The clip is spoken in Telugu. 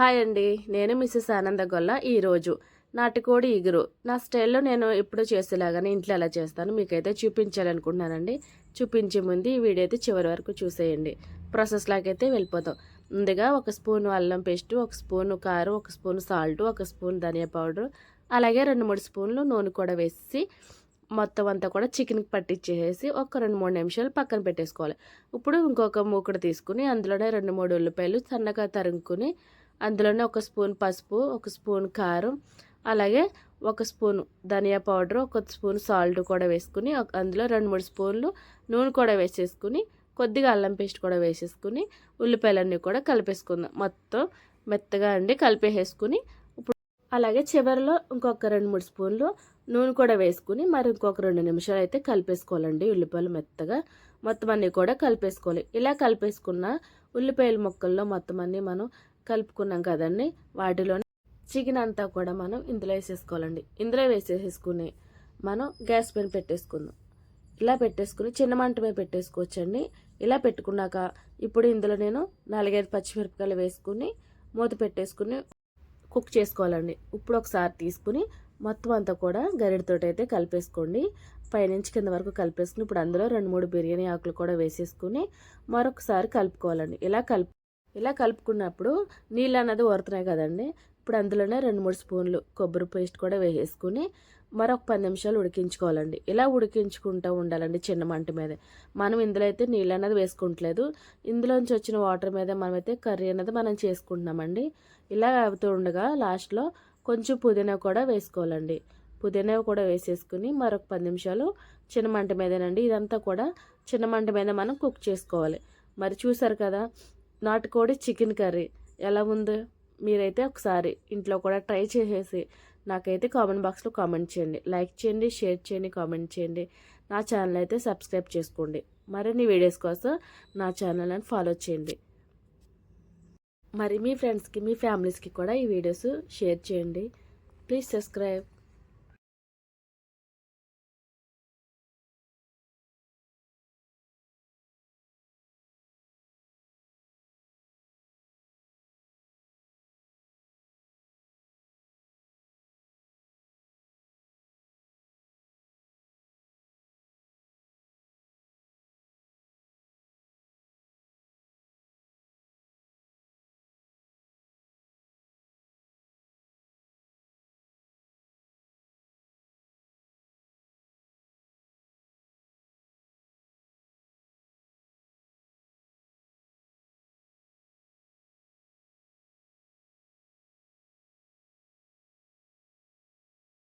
హాయ్ అండి నేను మిస్సెస్ ఆనందగొల్ల ఈరోజు నాటుకోడి ఇగురు. నా స్టైల్లో నేను ఎప్పుడు చేసేలాగానే ఇంట్లో ఎలా చేస్తాను. మీకైతే చూపించాలనుకుంటున్నానండి. చూపించే ముందు ఈ వీడియో అయితే చివరి వరకు చూసేయండి. ప్రాసెస్ లాగైతే వెళ్ళిపోతాం. ముందుగా ఒక స్పూన్ అల్లం పేస్ట్ ఒక స్పూన్ కారం ఒక స్పూన్ సాల్ట్ ఒక స్పూన్ ధనియా పౌడర్ అలాగే రెండు మూడు స్పూన్లు నూనె కూడా వేసి మొత్తం అంతా కూడా చికెన్కి పట్టించేసి ఒక రెండు మూడు నిమిషాలు పక్కన పెట్టేసుకోవాలి. ఇప్పుడు ఇంకొక మూకుడు తీసుకుని అందులోనే రెండు మూడు ఉల్లిపాయలు సన్నగా తరుముకుని అందులోనే ఒక స్పూన్ పసుపు ఒక స్పూన్ కారం అలాగే ఒక స్పూన్ ధనియా పౌడర్ ఒక స్పూన్ సాల్ట్ కూడా వేసుకుని అందులో రెండు మూడు స్పూన్లు నూనె కూడా వేసేసుకుని కొద్దిగా అల్లం పేస్ట్ కూడా వేసేసుకుని ఉల్లిపాయలన్నీ కూడా కలిపేసుకుందాం. మొత్తం మెత్తగా అండి కలిపేసేసుకుని ఇప్పుడు అలాగే చివరిలో ఇంకొక రెండు మూడు స్పూన్లు నూనె కూడా వేసుకుని మరి ఇంకొక రెండు నిమిషాలు అయితే కలిపేసుకోవాలండి ఉల్లిపాయలు మెత్తగా. మొత్తం అన్నీ కూడా కలిపేసుకోవాలి. ఇలా కలిపేసుకున్న ఉల్లిపాయల ముక్కల్లో మొత్తం అన్నీ మనం కలుపుకున్నాం కదండి వాటిలోనే చికెన్ అంతా కూడా మనం ఇందులో వేసేసుకోవాలండి. ఇందులో వేసేసుకుని మనం గ్యాస్ పైన పెట్టేసుకుందాం. ఇలా పెట్టేసుకుని చిన్న మంట మీద పెట్టేసుకోవచ్చండి. ఇలా పెట్టుకున్నాక ఇప్పుడు ఇందులో నేను నాలుగైదు పచ్చిమిరపకాయలు వేసుకుని మూత పెట్టేసుకుని కుక్ చేసుకోవాలండి. ఇప్పుడు ఒకసారి తీసుకుని మొత్తం అంతా కూడా గరిటతోటి అయితే కలిపేసుకోండి. పైనుంచి కింద వరకు కలిపేసుకుని ఇప్పుడు అందులో రెండు మూడు బిర్యానీ ఆకులు కూడా వేసేసుకుని మరొకసారి కలుపుకోవాలండి. ఇలా కలుపు ఇలా కలుపుకున్నప్పుడు నీళ్ళు అన్నది ఊరుతున్నాయి కదండి. ఇప్పుడు అందులోనే రెండు మూడు స్పూన్లు కొబ్బరి పేస్ట్ కూడా వేసేసుకుని మరొక పది నిమిషాలు ఉడికించుకోవాలండి. ఇలా ఉడికించుకుంటూ ఉండాలండి చిన్న మంట మీద. మనం ఇందులో అయితే నీళ్ళు అన్నది వేసుకుంటలేదు. ఇందులోంచి వచ్చిన వాటర్ మీద మనమైతే కర్రీ అనేది మనం చేసుకుంటున్నామండి. ఇలా అవుతూ ఉండగా లాస్ట్లో కొంచెం పుదీనా కూడా వేసుకోవాలండి. పుదీనా కూడా వేసేసుకుని మరొక పది నిమిషాలు చిన్న మంట మీదేనండి. ఇదంతా కూడా చిన్న మంట మీద మనం కుక్ చేసుకోవాలి. మరి చూసారు కదా నాటుకోడి చికెన్ కర్రీ. ఎలా ఉందో? మీరైతే ఒకసారి ఇంట్లో కూడా ట్రై చేసేసి నాకైతే కామెంట్ బాక్స్లో కామెంట్ చేయండి. లైక్ చేయండి షేర్ చేయండి కామెంట్ చేయండి. నా ఛానల్ అయితే సబ్స్క్రైబ్ చేసుకోండి. మరిన్ని వీడియోస్ కోసం నా ఛానల్ని ఫాలో చేయండి. మరి మీ ఫ్రెండ్స్కి మీ ఫ్యామిలీస్కి కూడా ఈ వీడియోస్ షేర్ చేయండి. Please subscribe.